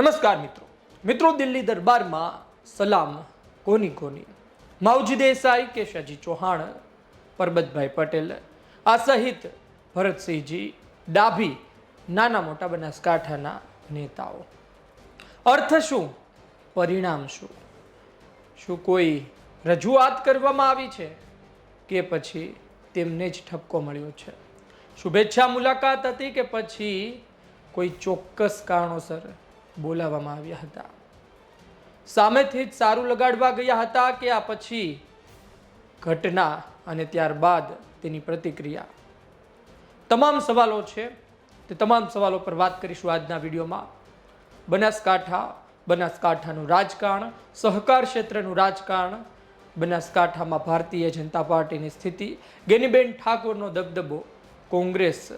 નમસ્કાર મિત્રો. મિત્રો દિલ્હી દરબારમાં સલામ કોની કોની? માવજી દેસાઈ કેશાજી ચૌહાણ, પરબતભાઈ પટેલ, આ સહિત ભરતસિંહજી, ડાભી, નાના મોટા બનાસકાંઠાના નેતાઓ. અર્થ શું? પરિણામ શું? શું કોઈ રજૂઆત કરવામાં આવી છે કે પછી તેમને જ ઠપકો મળ્યો છે? શુભેચ્છા મુલાકાત હતી કે પછી કોઈ ચોક્કસ કારણોસર બોલાવવામાં આવ્યા હતા. સામેથી જ સારું લગાડવા ગયા હતા કે આ પછી ઘટના અને ત્યારબાદ તેની પ્રતિક્રિયા? તમામ સવાલો છે તે તમામ સવાલો પર વાત કરીશું આજના વિડીયોમાં. બનાસકાંઠા, બનાસકાંઠાનું રાજકારણ, સહકાર ક્ષેત્રનું રાજકારણ, બનાસકાંઠામાં ભારતીય જનતા પાર્ટીની સ્થિતિ, ગેનીબેન ઠાકોરનો દબદબો, કોંગ્રેસ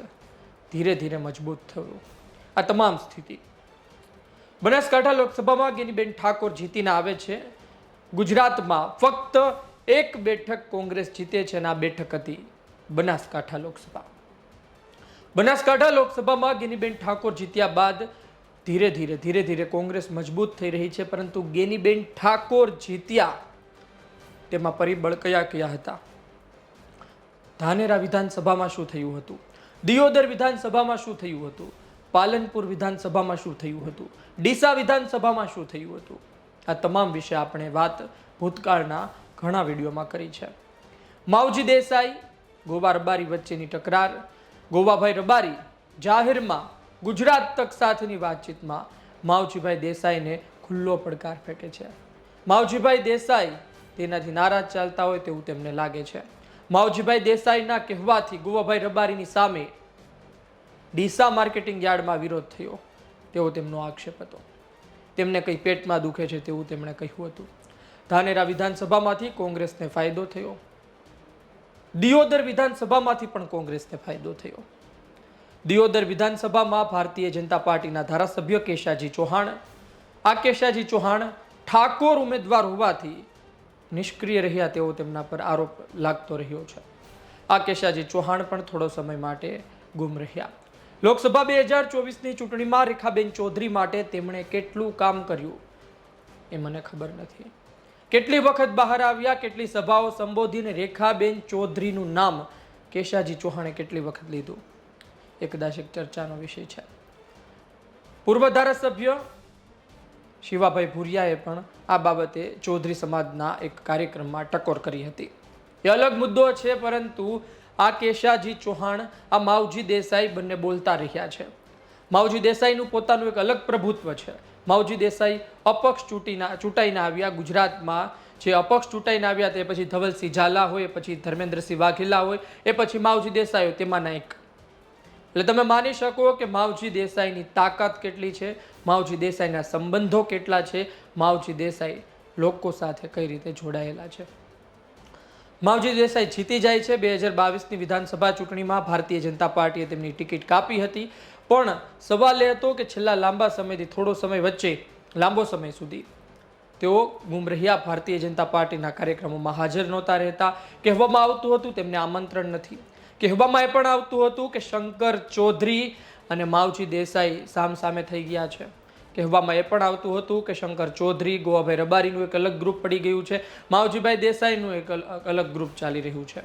ધીરે ધીરે મજબૂત થયો. આ તમામ સ્થિતિ. બનાસકાંઠા લોકસભામાં ગેનીબેન ઠાકોર જીતીને આવે છે. ગુજરાતમાં ફક્ત એક બેઠક કોંગ્રેસ જીતે છે અને આ બેઠક હતી બનાસકાંઠા લોકસભા. બનાસકાંઠા લોકસભામાં ગેનીબેન ઠાકોર જીત્યા બાદ ધીરે ધીરે ધીરે ધીરે કોંગ્રેસ મજબૂત થઈ રહી છે, પરંતુ ગેનીબેન ઠાકોર જીત્યા. તેમાં પરિબળ કયા કયા હતા? ધાનેરા વિધાનસભામાં શું થયું હતું? દિયોદર વિધાનસભામાં શું થયું હતું? પાલનપુર વિધાનસભામાં શું થયું હતું? ડીસા વિધાનસભામાં શું થયું હતું? આ તમામ વિશે આપણે વાત ભૂતકાળના ઘણા વિડીયોમાં કરી છે. માવજી દેસાઈ, ગોવા રબારી વચ્ચેની તકરાર, ગોવાભાઈ રબારી જાહેરમાં ગુજરાત તક સાથેની વાતચીતમાં માવજીભાઈ દેસાઈને ખુલ્લો પડકાર ફેંકે છે. માવજીભાઈ દેસાઈ તેનાથી નારાજ ચાલતા હોય તેવું તેમને લાગે છે. માવજીભાઈ દેસાઈના કહેવાથી ગોવાભાઈ રબારીની સામે ડીસા માર્કેટિંગ યાર્ડમાં વિરોધ થયો. તેવો તેમનો આક્ષેપ હતો. તેમને કંઈ પેટમાં દુખે છે તેવું તેમણે કહ્યું હતું. ધાનેરા વિધાનસભામાંથી કોંગ્રેસને ફાયદો થયો. દિયોદર વિધાનસભામાંથી પણ કોંગ્રેસને ફાયદો થયો. દિયોદર વિધાનસભામાં ભારતીય જનતા પાર્ટીના ધારાસભ્ય કેશાજી ચૌહાણ, આ કેશાજી ચૌહાણ ઠાકોર ઉમેદવાર હોવાથી નિષ્ક્રિય રહ્યા તેવો તેમના પર આરોપ લાગતો રહ્યો છે. આ કેશાજી ચૌહાણ પણ થોડો સમય માટે ગુમ રહ્યા. લોકસભા બે હજાર ચોવીસની ચૂંટણીમાં રેખાબેન ચૌધરી માટે તેમણે કેટલું કામ કર્યું એ મને ખબર નથી. કેટલી વખત બહાર આવ્યા, કેટલી સભાઓ સંબોધીને રેખાબેન ચૌધરીનું નામ કેશાજી ચૌહાણે કેટલી વખત લીધું? એ કદાચ એક ચર્ચાનો વિષય છે. પૂર્વ ધારાસભ્ય શિવાભાઈ ભુરિયાએ પણ આ બાબતે ચૌધરી સમાજના એક કાર્યક્રમમાં ટકોર કરી હતી. એ અલગ મુદ્દો છે, પરંતુ આ કેશાજી ચૌહાણ, આ માવજી દેસાઈ બંને બોલતા રહ્યા છે. માવજી દેસાઈનું પોતાનું એક અલગ પ્રભુત્વ છે. માવજી દેસાઈ અપક્ષ ચૂંટીના, ચૂંટાઈને આવ્યા ગુજરાતમાં. જે અપક્ષ ચૂંટાઈને આવ્યા તે પછી ધવલસિંહ ઝાલા હોય પછી ધર્મેન્દ્રસિંહ વાઘેલા હોય, એ પછી માવજી દેસાઈ હોય તેમાંના એક એટલે તમે માની શકો કે માવજી દેસાઈની તાકાત કેટલી છે, માવજી દેસાઈના સંબંધો કેટલા છે, માવજી દેસાઈ લોકો સાથે કઈ રીતે જોડાયેલા છે. માવજી દેસાઈ જીતી જાય છે. બે હજાર બાવીસની વિધાનસભા ચૂંટણીમાં ભારતીય જનતા પાર્ટીએ તેમની ટિકિટ કાપી હતી. પણ સવાલ એ હતો કે છેલ્લા લાંબા સમયથી થોડો સમય વચ્ચે, લાંબો સમય સુધી તેઓ ગુમ રહ્યા. ભારતીય જનતા પાર્ટીના કાર્યક્રમોમાં હાજર નહોતા રહેતા. કહેવામાં આવતું હતું, તેમને આમંત્રણ નથી. કહેવામાં એ પણ આવતું હતું કે શંકર ચૌધરી અને માવજી દેસાઈ સામ સામે થઈ ગયા છે. કહેવામાં એ પણ આવતું હતું કે શંકર ચૌધરી, ગોવાભાઈ રબારીનું એક અલગ ગ્રુપ પડી ગયું છે. માવજીભાઈ દેસાઈનું એક અલગ ગ્રુપ ચાલી રહ્યું છે.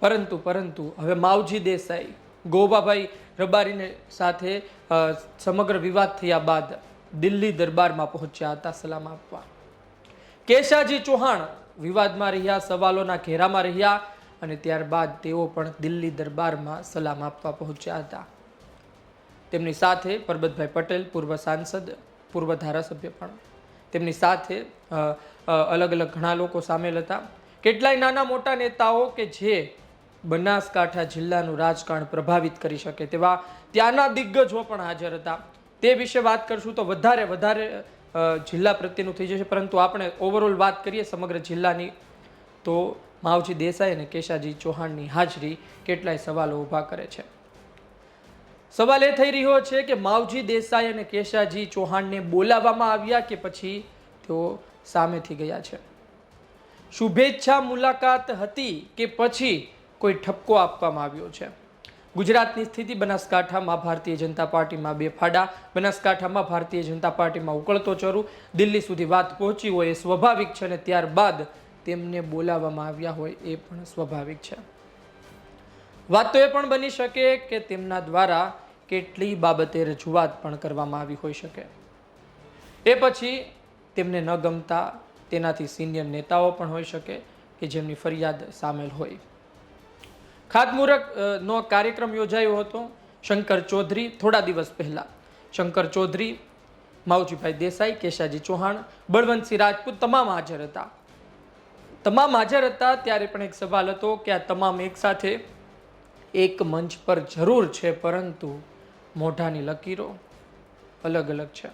પરંતુ પરંતુ, હવે માવજી દેસાઈ, ગોવાભાઈ રબારીને સાથે સમગ્ર વિવાદ થયા બાદ દિલ્હી દરબારમાં પહોંચ્યા હતા સલામ આપવા. કેશાજી ચૌહાણ વિવાદમાં રહ્યા, સવાલોના ઘેરામાં રહ્યા અને ત્યારબાદ તેઓ પણ દિલ્હી દરબારમાં સલામ આપવા પહોંચ્યા હતા. તેમની સાથે પરબતભાઈ પટેલ, પૂર્વ સાંસદ, પૂર્વ ધારાસભ્ય પણ. તેમની સાથે અલગ અલગ ઘણા લોકો સામેલ હતા. કેટલાય નાના મોટા નેતાઓ કે જે બનાસકાંઠા જિલ્લાનું રાજકારણ પ્રભાવિત કરી શકે તેવા ત્યાંના દિગ્ગજો પણ હાજર હતા. તે વિશે વાત કરશું તો વધારે વધારે જિલ્લા પ્રત્યેનું થઈ જશે. પરંતુ આપણે ઓવરઓલ વાત કરીએ સમગ્ર જિલ્લાની. તો માવજી દેસાઈ અને કેશાજી ચૌહાણની હાજરી કેટલાય સવાલો ઊભા કરે છે. સવાલ એ થઈ રહ્યો છે કે માવજી દેસાઈ અને કેશાજી ચૌહાણને બોલાવવામાં આવ્યા કે પછી તેઓ સામેથી ગયા છે? શુભેચ્છા મુલાકાત હતી કે પછી કોઈ ઠપકો આપવામાં આવ્યો છે? ગુજરાતની સ્થિતિ, બનાસકાંઠામાં ભારતીય જનતા પાર્ટીમાં બે ફાડા, બનાસકાંઠામાં ભારતીય જનતા પાર્ટીમાં ઉકળતો ચરું, દિલ્હી સુધી વાત પહોંચી હોય એ સ્વાભાવિક છે અને ત્યારબાદ તેમને બોલાવવામાં આવ્યા હોય એ પણ સ્વાભાવિક છે. વાત તો એ પણ બની શકે કે તેમના દ્વારા કેટલી બાબતે રજૂઆત પણ કરવામાં આવી હોઈ શકે. એ પછી તેમને ન ગમતા તેનાથી સિનિયર નેતાઓ પણ હોઈ શકે કે જેમની ફરિયાદ સામેલ હોય. ખાતમુહૂર્ત નો કાર્યક્રમ યોજાયો હતો શંકર ચૌધરી થોડા દિવસ પહેલાં. શંકર ચૌધરી, માવજીભાઈ દેસાઈ, કેશાજી ચૌહાણ, બળવંતસિંહ રાજપૂત તમામ હાજર હતા. તમામ હાજર હતા ત્યારે પણ એક સવાલ હતો કે આ તમામ એકસાથે એક મંચ પર જરૂર છે પરંતુ મોઢાની લકીરો અલગ અલગ છે.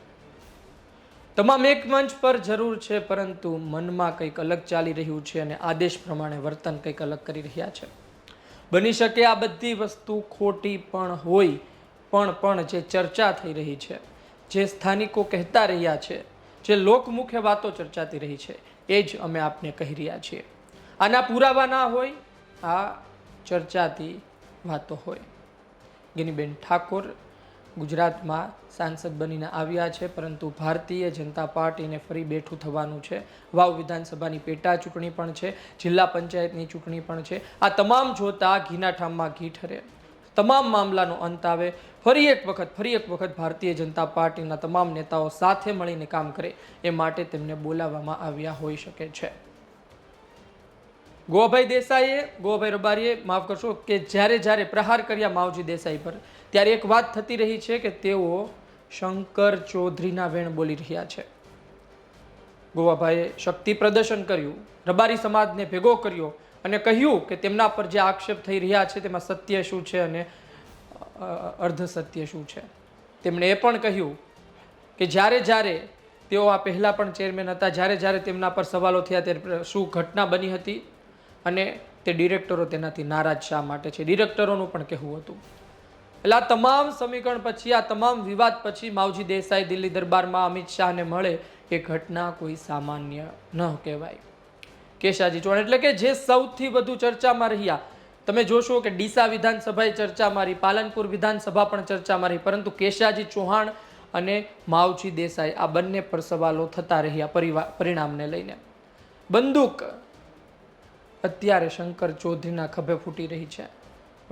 તમામ એક મંચ પર જરૂર છે, પરંતુ મનમાં કંઈક અલગ ચાલી રહ્યું છે અને આદેશ પ્રમાણે વર્તન કંઈક અલગ કરી રહ્યા છે. બની શકે આ બધી વસ્તુ ખોટી પણ હોય, પણ પણ જે ચર્ચા થઈ રહી છે, જે સ્થાનિકો કહેતા રહ્યા છે, જે લોકમુખે વાતો ચર્ચાતી રહી છે, એ જ અમે આપને કહી રહ્યા છીએ. આના પુરાવા ના હોય, આ ચર્ચાતી વાતો હોય. ગિનીબેન ઠાકોર ગુજરાતમાં સાંસદ બનીને આવ્યા છે, પરંતુ ભારતીય જનતા પાર્ટીને ફરી બેઠું થવાનું છે. વાવ વિધાનસભાની પેટા ચૂંટણી પણ છે, જિલ્લા પંચાયતની ચૂંટણી પણ છે. આ તમામ જોતા ઘીના ઠામમાં ઘી ઠરે તમામ મામલાનો અંત આવે. ફરી એક વખત, ફરી એક વખત ભારતીય જનતા પાર્ટીના તમામ નેતાઓ સાથે મળીને કામ કરે, એ માટે તેમને બોલાવવામાં આવ્યા હોઈ શકે છે. ગોવાભાઈ દેસાઈએ, ગોવાભાઈ રબારીએ માફ કરશો કે જ્યારે જ્યારે પ્રહાર કર્યા માવજી દેસાઈ પર ત્યારે એક વાત થતી રહી છે કે તેઓ શંકર ચૌધરીના વેણ બોલી રહ્યા છે. ગોવાભાઈએ શક્તિ પ્રદર્શન કર્યું, રબારી સમાજને ભેગો કર્યો અને કહ્યું કે તેમના પર જે આક્ષેપ થઈ રહ્યા છે તેમાં સત્ય શું છે અને અર્ધ સત્ય શું છે. તેમણે એ પણ કહ્યું કે જ્યારે જ્યારે તેઓ આ પહેલાં પણ ચેરમેન હતા, જ્યારે જ્યારે તેમના પર સવાલો થયા ત્યારે શું ઘટના બની હતી અને તે ડિરેક્ટરો તેનાથી નારાજ શા માટે છે? ડિરેક્ટરોનું પણ કહેવું હતું. એટલે આ તમામ સમીકરણ પછી, આ તમામ વિવાદ પછી માવજી દેસાઈ દિલ્હી દરબારમાં અમિત શાહને મળે એ ઘટના કોઈ સામાન્ય ન કહેવાય. કેશાજી ચૌહાણ, એટલે કે જે સૌથી વધુ ચર્ચામાં રહ્યા, તમે જોશો કે ડીસા વિધાનસભાએ ચર્ચા મારી, પાલનપુર વિધાનસભા પણ ચર્ચા મારી, પરંતુ કેશાજી ચૌહાણ અને માવજી દેસાઈ આ બંને પર સવાલો થતા રહ્યા પરિવાર પરિણામને લઈને. બંદૂક અત્યારે શંકર ચૌધરીના ખભે ફૂટી રહી છે.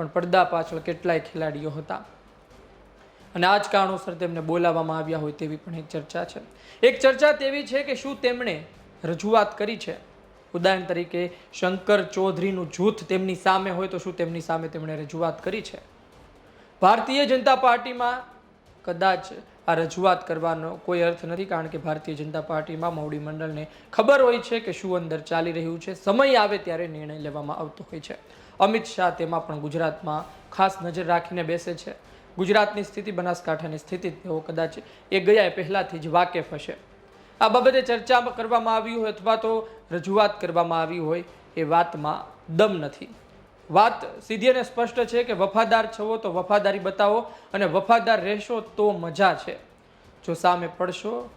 પણ પડદા પાછળ કેટલાય ખેલાડીઓ હતા. અને આ જ કારણોસર તેમને બોલાવવામાં આવ્યા હોય તેવી પણ એક ચર્ચા છે. એક ચર્ચા તેવી છે કે શું તેમણે રજૂઆત કરી છે? ઉદાહરણ તરીકે, શંકર ચૌધરીનું જૂથ તેમની સામે હોય તો શું તેમની સામે તેમણે રજૂઆત કરી છે? ભારતીય જનતા પાર્ટીમાં કદાચ આ રજૂઆત કરવાનો કોઈ અર્થ નથી, કારણ કે ભારતીય જનતા પાર્ટીમાં મોવડી મંડળને ખબર હોય છે કે શું અંદર ચાલી રહ્યું છે. સમય આવે ત્યારે નિર્ણય લેવામાં આવતો હોય છે. અમિત શાહ તેમાં પણ ગુજરાતમાં ખાસ નજર રાખીને બેસે છે. ગુજરાતની સ્થિતિ બનાસકાંઠાની સ્થિતિ તેઓ કદાચ એ ગયા પહેલાંથી જ વાકેફ હશે. આ બાબતે ચર્ચા કરવામાં આવી હોય અથવા તો રજૂઆત કરવામાં આવી હોય એ વાતમાં દમ નથી. વાત સીધી અને સ્પષ્ટ છે કે વફાદાર છવો તો વફાદારી બતાવો અને વફાદાર રહેશો તો મજા છે. જો સામે પડશો,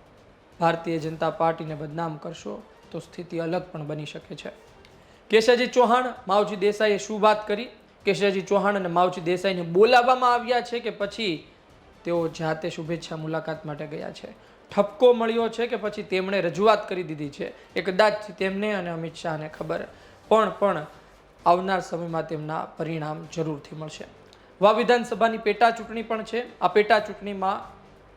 ભારતીય જનતા પાર્ટીને બદનામ કરશો તો સ્થિતિ અલગ પણ બની શકે છે. કેશવજી ચૌહાણ, માવજી દેસાઈએ શું વાત કરી? કેશાજી ચૌહાણ અને માવજી દેસાઈને બોલાવવામાં આવ્યા છે કે પછી તેઓ જાતે શુભેચ્છા મુલાકાત માટે ગયા છે. ઠપકો મળ્યો છે કે પછી તેમણે રજૂઆત કરી દીધી છે. એ કદાચ તેમને અને અમિત શાહને ખબર. પણ પણ આવનાર સમયમાં તેમના પરિણામ જરૂરથી મળશે. વા વિધાનસભાની પેટા ચૂંટણી પણ છે. આ પેટા ચૂંટણીમાં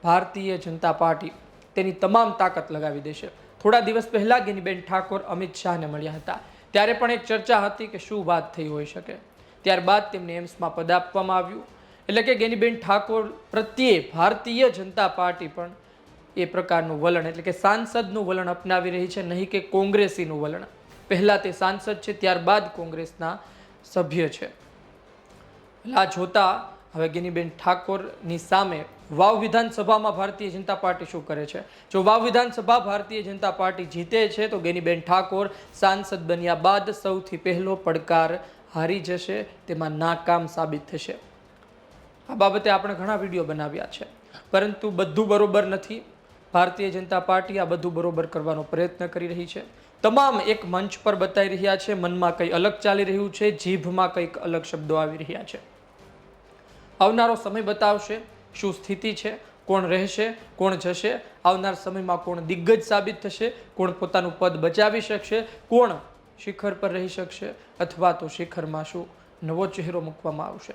ભારતીય જનતા પાર્ટી તેની તમામ તાકાત લગાવી દેશે. થોડા દિવસ પહેલાં ગિનીબેન ઠાકોર અમિત શાહને મળ્યા હતા. ત્યારે પણ એક ચર્ચા હતી કે શું વાત થઈ હોઈ શકે. ત્યારબાદ તેમને એમ્સમાં પદ આપવામાં આવ્યું. એટલે કે ગેનીબેન ઠાકોર પ્રત્યે ભારતીય જનતા પાર્ટી પણ એ પ્રકારનું વલણ, એટલે કે સાંસદનું વલણ અપનાવી રહી છે, નહીં કે કોંગ્રેસીનું વલણ. પહેલાં તે સાંસદ છે, ત્યારબાદ કોંગ્રેસના સભ્ય છે. એટલે આ જોતા હવે ગિનીબેન ઠાકોરની સામે વાવ વિધાનસભામાં ભારતીય જનતા પાર્ટી શું કરે છે? જો વાવ વિધાનસભા ભારતીય જનતા પાર્ટી જીતે છે, તો ગેનીબેન ઠાકોર સાંસદ બન્યા બાદ સૌથી પહેલો પડકાર હારી જશે, તેમાં નાકામ સાબિત થશે. આ બાબતે આપણે ઘણા વીડિયો બનાવ્યા છે. પરંતુ બધું બરોબર નથી. ભારતીય જનતા પાર્ટી આ બધું બરોબર કરવાનો પ્રયત્ન કરી રહી છે. તમામ એક મંચ પર બતાવી રહ્યા છે, મનમાં કંઈ અલગ ચાલી રહ્યું છે, જીભમાં કંઈક અલગ શબ્દો આવી રહ્યા છે. આવનારો સમય બતાવશે, શું સ્થિતિ છે, કોણ રહેશે, કોણ જશે, આવનાર સમયમાં કોણ દિગ્ગજ સાબિત થશે, કોણ પોતાનું પદ બચાવી શકશે, કોણ શિખર પર રહી શકશે, અથવા તો શિખરમાં શું નવો ચહેરો મૂકવામાં આવશે.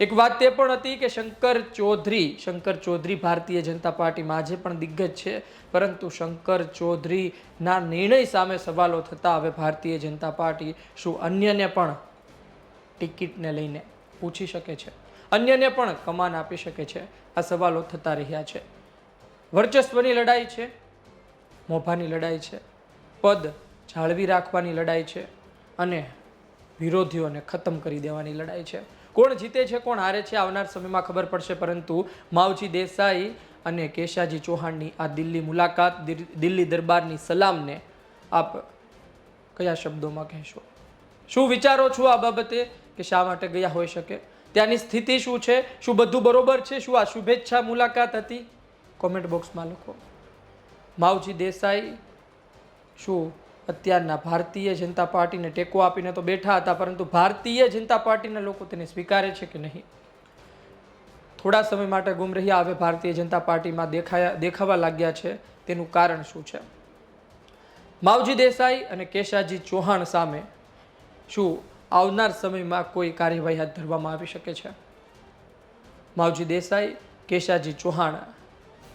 એક વાત તે પણ હતી કે શંકર ચૌધરી શંકર ચૌધરી ભારતીય જનતા પાર્ટીમાં આજે પણ દિગ્ગજ છે, પરંતુ શંકર ચૌધરીના નિર્ણય સામે સવાલો થતા હવે ભારતીય જનતા પાર્ટી શું અન્યને પણ ટિકિટને લઈને પૂછી શકે છે. અન્યને પણ કમાન આપી શકે છે. આ સવાલો થતા રહ્યા છે. વર્ચસ્વની લડાઈ છે. મોભાની લડાઈ છે. પદ જાળવી રાખવાની લડાઈ છે અને વિરોધીઓને ખતમ કરી દેવાની લડાઈ છે. કોણ જીતે છે, કોણ હારે છે, આવનાર સમયમાં ખબર પડશે, પરંતુ માવજી દેસાઈ અને કેશાજી ચૌહાણની આ દિલ્હી મુલાકાત, દિલ- દિલ્હી દરબારની સલામને આપ કયા શબ્દોમાં કહેશો? શું વિચારો છો આ બાબતે કે શા માટે ગયા હોઈ શકે? ત્યાંની સ્થિતિ શું છે? શું બધું બરોબર છે? શું આ શુભેચ્છા મુલાકાત હતી? કોમેન્ટ બોક્સમાં લખો. માવજી દેસાઈ, શું અત્યારના ભારતીય જનતા પાર્ટીને ટેકો આપીને તો બેઠા હતા, પરંતુ ભારતીય જનતા પાર્ટીના લોકો તેને સ્વીકારે છે કે નહીં? થોડા સમય માટે ગુમ રહ્યા, હવે ભારતીય જનતા પાર્ટીમાં દેખાયા, દેખાવા લાગ્યા છે. તેનું કારણ શું છે? માવજી દેસાઈ અને કેશાજી ચૌહાણ સામે શું આવનાર સમયમાં કોઈ કાર્યવાહી હાથ ધરવામાં આવી શકે છે? માવજી દેસાઈ, કેશાજી ચૌહાણ,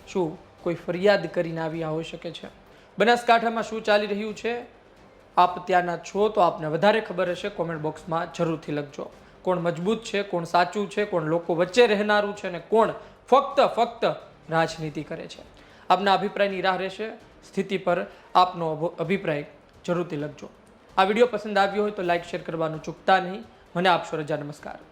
શું કોઈ ફરિયાદ કરીને આવ્યા હોઈ શકે છે? બનાસકાંઠામાં શું ચાલી રહ્યું છે? આપ ત્યાંના છો તો આપને વધારે ખબર હશે, કોમેન્ટ બોક્સમાં જરૂરથી લખજો. કોણ મજબૂત છે, કોણ સાચું છે, કોણ લોકો વચ્ચે રહેનારું છે અને કોણ ફક્ત ફક્ત રાજનીતિ કરે છે. આપના અભિપ્રાયની રાહ રહેશે. સ્થિતિ પર આપનો અભ- અભિપ્રાય જરૂરથી લખજો. આ વીડિયો પસંદ આવ્યો હોય તો લાઈક, શેર કરવાનું ચૂકતા નહીં. મને આપશો રજા. નમસ્કાર.